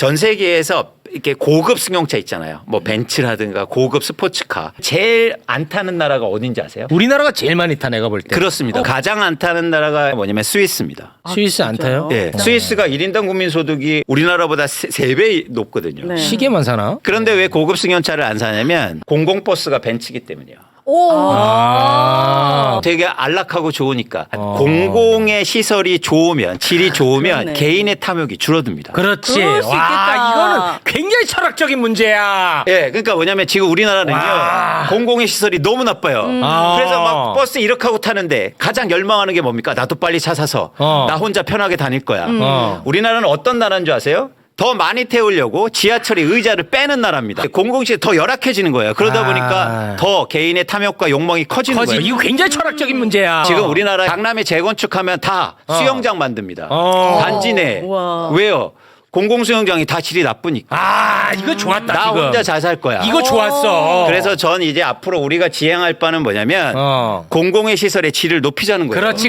전 세계에서 이렇게 고급 승용차 있잖아요. 뭐 벤츠라든가 고급 스포츠카. 제일 안 타는 나라가 어딘지 아세요? 우리나라가 제일 많이 타 내가 볼 때. 그렇습니다. 가장 안 타는 나라가 뭐냐면 스위스입니다. 스위스 안 타요? 예. 스위스가 1인당 국민 소득이 우리나라보다 세배 높거든요. 네. 시계만 사나? 그런데 왜 고급 승용차를 안 사냐면 공공버스가 벤츠기 때문이에요. 오. 아. 되게 안락하고 좋으니까 어. 공공의 시설이 좋으면 질이 좋으면 그러네. 개인의 탐욕이 줄어듭니다. 그렇지. 그럴 수 와, 있겠다. 이거는 굉장히 철학적인 문제야. 예, 그러니까 뭐냐면 지금 우리나라는요 와. 공공의 시설이 너무 나빠요. 아. 그래서 막 버스 이렇게 하고 타는데 가장 열망하는 게 뭡니까? 나도 빨리 차 사서 어. 나 혼자 편하게 다닐 거야. 어. 우리나라는 어떤 나라인 줄 아세요? 더 많이 태우려고 지하철이 의자를 빼는 나라입니다. 공공시설 더 열악해지는 거예요. 그러다 아. 보니까 더 개인의 탐욕과 욕망이 커지는 커지. 거예요. 이거 굉장히 철학적인 문제야. 지금 우리나라 강남에 재건축하면 다 어. 수영장 만듭니다. 어. 단지 내. 우와. 왜요? 공공 수영장이 다 질이 나쁘니까. 아, 이거 좋았다. 나 지금. 혼자 잘 살 거야. 이거 좋았어. 그래서 전 이제 앞으로 우리가 지향할 바는 뭐냐면 어. 공공의 시설의 질을 높이자는 거예요. 그렇지.